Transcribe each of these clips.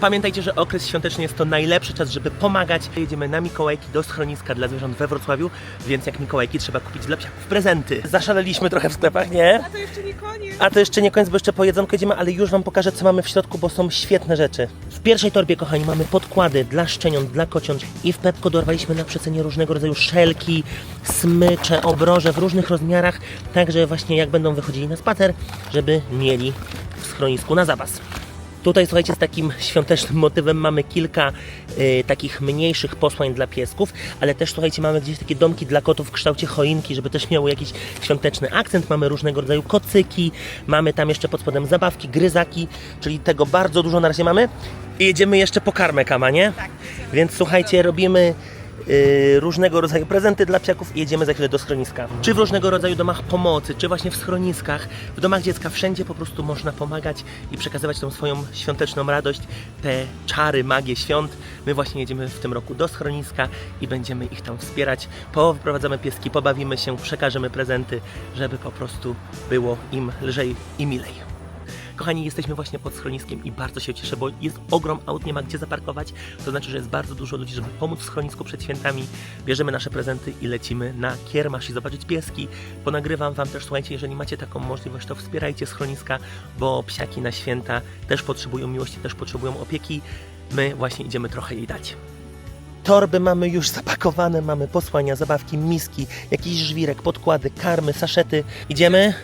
Pamiętajcie, że okres świąteczny jest to najlepszy czas, żeby pomagać. Jedziemy na Mikołajki do schroniska dla zwierząt we Wrocławiu, więc jak Mikołajki trzeba kupić dla psiaków prezenty. Zaszaleliśmy trochę w sklepach, nie? A to jeszcze nie koniec. A to jeszcze nie koniec, bo jeszcze po jedzonku jedziemy, ale już Wam pokażę, co mamy w środku, bo są świetne rzeczy. W pierwszej torbie, kochani, mamy podkłady dla szczeniąt, dla kociąt i w Pepko dorwaliśmy na przecenie różnego rodzaju szelki, smycze, obroże w różnych rozmiarach, także właśnie jak będą wychodzili na spacer, żeby mieli w schronisku na zapas. Tutaj słuchajcie, z takim świątecznym motywem mamy kilka y, takich mniejszych posłań dla piesków, ale też słuchajcie, mamy gdzieś takie domki dla kotów w kształcie choinki, żeby też miały jakiś świąteczny akcent. Mamy różnego rodzaju kocyki, mamy tam jeszcze pod spodem zabawki, gryzaki, czyli tego bardzo dużo na razie mamy. I jedziemy jeszcze po karmę kama, nie? Tak. Więc słuchajcie, robimy y, różnego rodzaju prezenty dla psiaków i jedziemy za chwilę do schroniska. Czy w różnego rodzaju domach pomocy, czy właśnie w schroniskach, w domach dziecka, wszędzie po prostu można pomagać i przekazywać tą swoją świąteczną radość, te czary, magię świąt. My właśnie jedziemy w tym roku do schroniska i będziemy ich tam wspierać. Powyprowadzamy pieski, pobawimy się, przekażemy prezenty, żeby po prostu było im lżej i milej. Kochani, jesteśmy właśnie pod schroniskiem i bardzo się cieszę, bo jest ogrom aut, nie ma gdzie zaparkować. To znaczy, że jest bardzo dużo ludzi, żeby pomóc w schronisku przed świętami. Bierzemy nasze prezenty i lecimy na kiermasz i zobaczyć pieski. Ponagrywam Wam też, słuchajcie, jeżeli macie taką możliwość, to wspierajcie schroniska, bo psiaki na święta też potrzebują miłości, też potrzebują opieki. My właśnie idziemy trochę jej dać. Torby mamy już zapakowane, mamy posłania, zabawki, miski, jakiś żwirek, podkłady, karmy, saszety. Idziemy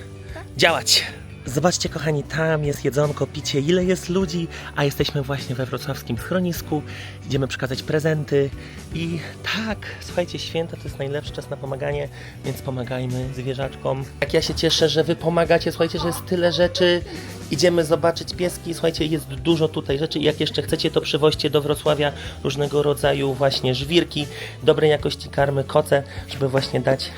działać. Zobaczcie, kochani, tam jest jedzonko, picie, ile jest ludzi, a jesteśmy właśnie we wrocławskim schronisku. Idziemy przekazać prezenty i tak, słuchajcie, święta to jest najlepszy czas na pomaganie, więc pomagajmy zwierzaczkom. Jak ja się cieszę, że wy pomagacie, słuchajcie, że jest tyle rzeczy. Idziemy zobaczyć pieski, słuchajcie, jest dużo tutaj rzeczy jak jeszcze chcecie, to przywoźcie do Wrocławia różnego rodzaju właśnie żwirki, dobrej jakości karmy, koce, żeby właśnie dać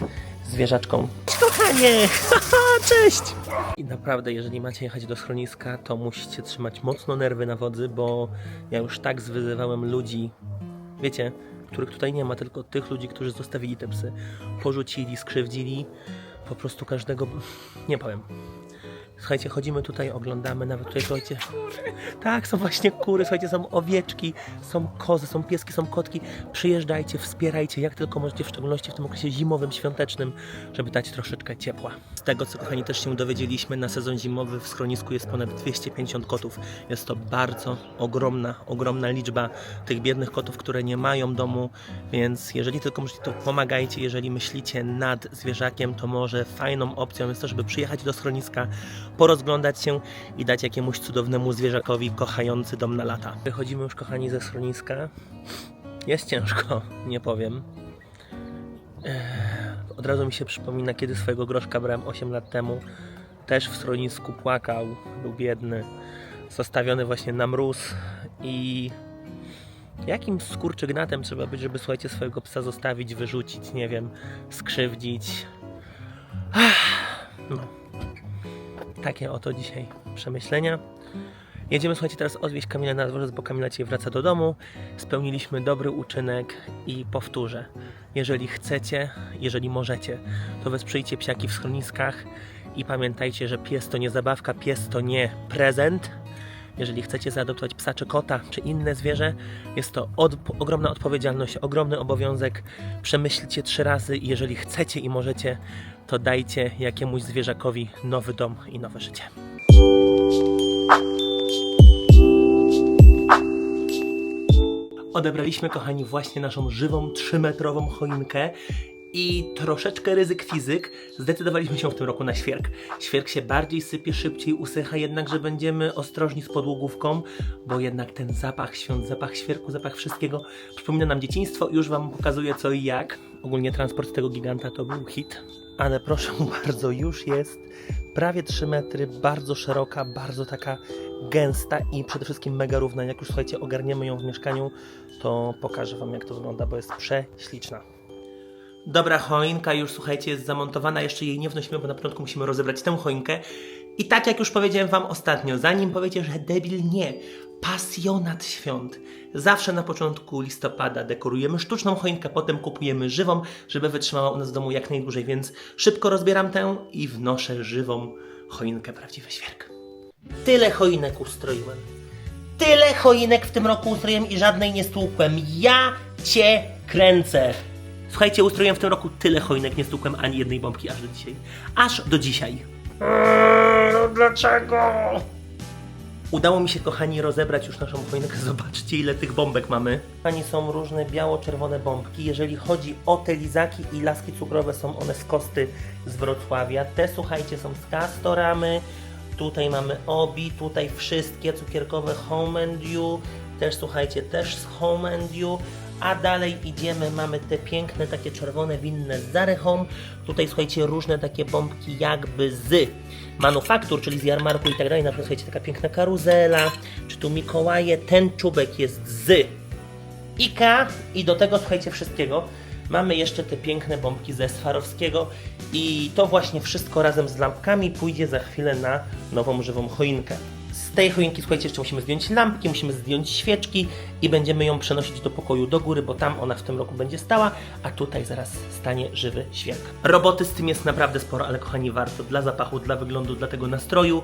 zwierzaczkom. Kochanie! Cześć! I naprawdę, jeżeli macie jechać do schroniska, to musicie trzymać mocno nerwy na wodzy, bo ja już tak zwyzywałem ludzi, wiecie, których tutaj nie ma, tylko tych ludzi, którzy zostawili te psy. Porzucili, skrzywdzili, po prostu każdego, nie powiem. Słuchajcie, chodzimy tutaj, oglądamy, nawet tutaj, słuchajcie, tak, są właśnie kury, słuchajcie, są owieczki, są kozy, są pieski, są kotki. Przyjeżdżajcie, wspierajcie, jak tylko możecie, w szczególności w tym okresie zimowym, świątecznym, żeby dać troszeczkę ciepła. Z tego, co kochani też się dowiedzieliśmy, na sezon zimowy w schronisku jest ponad 250 kotów. Jest to bardzo ogromna, ogromna liczba tych biednych kotów, które nie mają domu, więc jeżeli tylko możecie, to pomagajcie. Jeżeli myślicie nad zwierzakiem, to może fajną opcją jest to, żeby przyjechać do schroniska, porozglądać się i dać jakiemuś cudownemu zwierzakowi kochający dom na lata. Wychodzimy już, kochani, ze schroniska. Jest ciężko, nie powiem. Od razu mi się przypomina, kiedy swojego groszka brałem 8 lat temu. Też w schronisku płakał, był biedny, zostawiony właśnie na mróz i jakim skurczygnatem trzeba być, żeby słuchajcie swojego psa zostawić, wyrzucić, nie wiem, skrzywdzić. No. Takie oto dzisiaj przemyślenia. Jedziemy, słuchajcie, teraz odwieźć Kamilę na dworzec, bo Kamila dzisiaj wraca do domu. Spełniliśmy dobry uczynek i powtórzę. Jeżeli chcecie, jeżeli możecie, to wesprzyjcie psiaki w schroniskach i pamiętajcie, że pies to nie zabawka, pies to nie prezent. Jeżeli chcecie zaadoptować psa czy kota, czy inne zwierzę, jest to od, ogromna odpowiedzialność, ogromny obowiązek. Przemyślcie trzy razy i jeżeli chcecie i możecie, to dajcie jakiemuś zwierzakowi nowy dom i nowe życie. Odebraliśmy, kochani, właśnie naszą żywą, trzymetrową choinkę i troszeczkę ryzyk fizyk zdecydowaliśmy się w tym roku na świerk. Świerk się bardziej sypie, szybciej usycha, jednakże będziemy ostrożni z podłogówką, bo jednak ten zapach świąt, zapach świerku, zapach wszystkiego przypomina nam dzieciństwo już Wam pokazuję co i jak. Ogólnie transport tego giganta to był hit, ale proszę bardzo, już jest prawie 3 metry, bardzo szeroka, bardzo taka gęsta i przede wszystkim mega równa. Jak już słuchajcie, ogarniemy ją w mieszkaniu, to pokażę Wam jak to wygląda, bo jest prześliczna. Dobra, choinka już słuchajcie jest zamontowana, jeszcze jej nie wnosimy, bo na początku musimy rozebrać tę choinkę. I tak jak już powiedziałem wam ostatnio, zanim powiecie, że debil nie, pasjonat świąt. Zawsze na początku listopada dekorujemy sztuczną choinkę, potem kupujemy żywą, żeby wytrzymała u nas w domu jak najdłużej, więc szybko rozbieram tę i wnoszę żywą choinkę, prawdziwy świerk. Tyle choinek ustroiłem. Tyle choinek w tym roku ustroiłem i żadnej nie stłukłem. Ja cię kręcę. Słuchajcie, ustroiłem w tym roku tyle choinek, nie stłukłem ani jednej bombki aż do dzisiaj. Aż do dzisiaj. Eee, no dlaczego? Udało mi się, kochani, rozebrać już naszą choinkę. Zobaczcie, ile tych bombek mamy. Kochani, są różne biało-czerwone bombki. Jeżeli chodzi o te lizaki i laski cukrowe, są one z kosty z Wrocławia. Te, słuchajcie, są z Castoramy. Tutaj mamy Obi, tutaj wszystkie cukierkowe Home and You. Też, słuchajcie, też z Home and You. A dalej idziemy, mamy te piękne, takie czerwone, winne z Home. Tutaj, słuchajcie, różne takie bombki jakby z manufaktur, czyli z jarmarku i tak dalej. Na przykład, słuchajcie, taka piękna karuzela, czy tu Mikołaje. Ten czubek jest z Ika i do tego, słuchajcie, wszystkiego mamy jeszcze te piękne bombki ze Swarowskiego i to właśnie wszystko razem z lampkami pójdzie za chwilę na nową, żywą choinkę. Z tej choinki, słuchajcie, jeszcze musimy zdjąć lampki, musimy zdjąć świeczki i będziemy ją przenosić do pokoju do góry, bo tam ona w tym roku będzie stała, a tutaj zaraz stanie żywy świerk. Roboty z tym jest naprawdę sporo, ale kochani, warto dla zapachu, dla wyglądu, dla tego nastroju.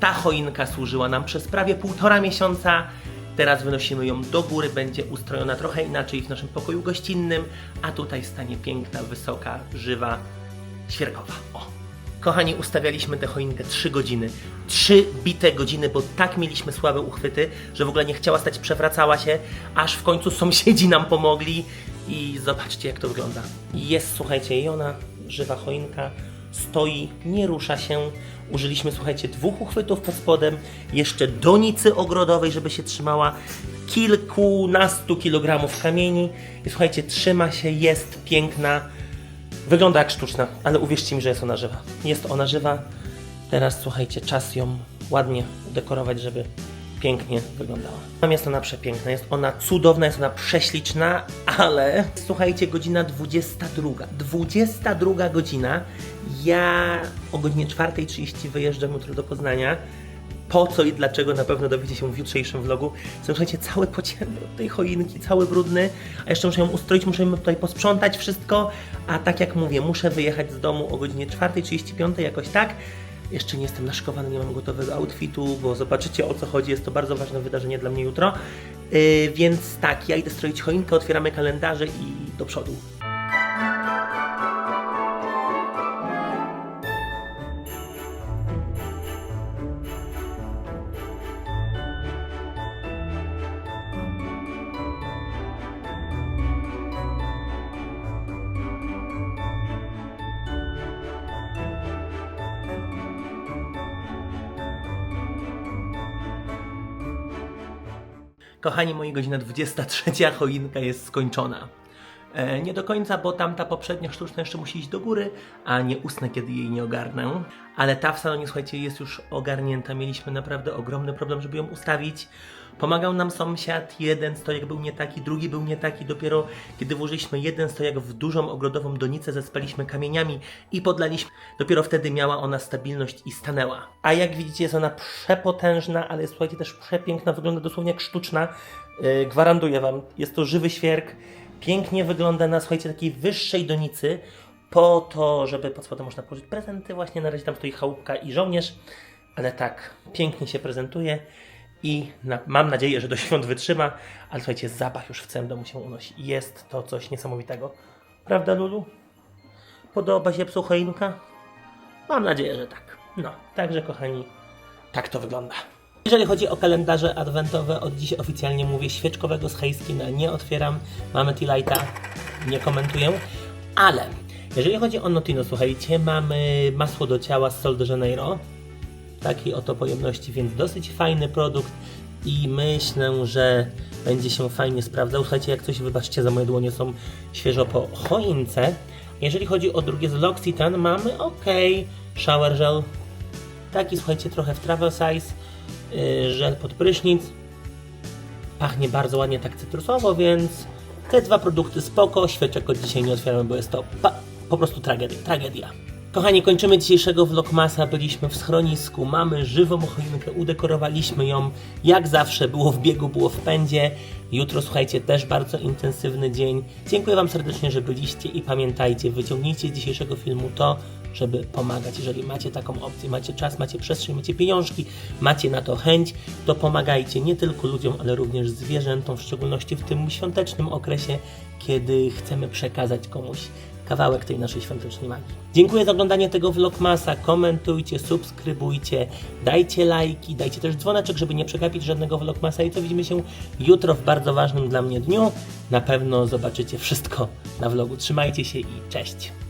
Ta choinka służyła nam przez prawie półtora miesiąca. Teraz wynosimy ją do góry, będzie ustrojona trochę inaczej w naszym pokoju gościnnym, a tutaj stanie piękna, wysoka, żywa, świerkowa. O! Kochani, ustawialiśmy tę choinkę 3 godziny. 3 bite godziny, bo tak mieliśmy słabe uchwyty, że w ogóle nie chciała stać, przewracała się, aż w końcu sąsiedzi nam pomogli i zobaczcie jak to wygląda. Jest, słuchajcie, i ona, żywa choinka, stoi, nie rusza się. Użyliśmy, słuchajcie, dwóch uchwytów pod spodem, jeszcze donicy ogrodowej, żeby się trzymała, kilkunastu kilogramów kamieni i słuchajcie, trzyma się, jest piękna, wygląda jak sztuczna, ale uwierzcie mi, że jest ona żywa. Jest ona żywa. Teraz, słuchajcie, czas ją ładnie udekorować, żeby pięknie wyglądała. Jest ona przepiękna, jest ona cudowna, jest ona prześliczna, ale słuchajcie, godzina 22. 22 godzina. Ja o godzinie 4.30 wyjeżdżam jutro do Poznania. Po co i dlaczego na pewno dowiecie się w jutrzejszym vlogu. Słuchajcie, cały pocięty od tej choinki, cały brudny, a jeszcze muszę ją ustroić, muszę ją tutaj posprzątać wszystko, a tak jak mówię, muszę wyjechać z domu o godzinie 4.35 jakoś tak. Jeszcze nie jestem naszykowany, nie mam gotowego outfitu, bo zobaczycie o co chodzi, jest to bardzo ważne wydarzenie dla mnie jutro. Yy, więc tak, ja idę stroić choinkę, otwieramy kalendarze i do przodu. Kochani moi, godzina 23, choinka jest skończona. E, nie do końca, bo tamta poprzednia sztuczna jeszcze musi iść do góry, a nie usnę, kiedy jej nie ogarnę. Ale ta w salonie, słuchajcie, jest już ogarnięta. Mieliśmy naprawdę ogromny problem, żeby ją ustawić. Pomagał nam sąsiad, jeden stojak był nie taki, drugi był nie taki. Dopiero kiedy włożyliśmy jeden stojak w dużą ogrodową donicę, zespaliśmy kamieniami i podlaliśmy. Dopiero wtedy miała ona stabilność i stanęła. A jak widzicie, jest ona przepotężna, ale jest, słuchajcie, też przepiękna, wygląda dosłownie jak sztuczna. Yy, gwarantuję Wam, jest to żywy świerk. Pięknie wygląda na, słuchajcie, takiej wyższej donicy, po to, żeby pod spodem można położyć prezenty. Właśnie na razie tam stoi chałupka i żołnierz, ale tak, pięknie się prezentuje i na, mam nadzieję, że do świąt wytrzyma, ale słuchajcie, zapach już w całym domu się unosi. Jest to coś niesamowitego. Prawda, Lulu? Podoba się psu choinka? Mam nadzieję, że tak. No, także kochani, tak to wygląda. Jeżeli chodzi o kalendarze adwentowe, od dziś oficjalnie mówię świeczkowego z Hejskina nie otwieram. Mamy T-Lighta, nie komentuję. Ale jeżeli chodzi o Notino, słuchajcie, mamy masło do ciała z Sol de Janeiro. Takiej oto pojemności, więc dosyć fajny produkt i myślę, że będzie się fajnie sprawdzał. Słuchajcie, jak coś wybaczcie za moje dłonie, są świeżo po choince. Jeżeli chodzi o drugie z L'Occitane, mamy ok, shower gel, taki słuchajcie, trochę w travel size, żel pod prysznic. Pachnie bardzo ładnie, tak cytrusowo, więc te dwa produkty spoko. Świeczek od dzisiaj nie otwieramy, bo jest to po prostu tragedia. tragedia. Kochani, kończymy dzisiejszego vlogmasa. Byliśmy w schronisku, mamy żywą choinkę, udekorowaliśmy ją. Jak zawsze było w biegu, było w pędzie. Jutro, słuchajcie, też bardzo intensywny dzień. Dziękuję Wam serdecznie, że byliście i pamiętajcie, wyciągnijcie z dzisiejszego filmu to, żeby pomagać. Jeżeli macie taką opcję, macie czas, macie przestrzeń, macie pieniążki, macie na to chęć, to pomagajcie nie tylko ludziom, ale również zwierzętom, w szczególności w tym świątecznym okresie, kiedy chcemy przekazać komuś kawałek tej naszej świątecznej magii. Dziękuję za oglądanie tego vlogmasa. Komentujcie, subskrybujcie, dajcie lajki, dajcie też dzwoneczek, żeby nie przegapić żadnego vlogmasa i to widzimy się jutro w bardzo ważnym dla mnie dniu. Na pewno zobaczycie wszystko na vlogu. Trzymajcie się i cześć!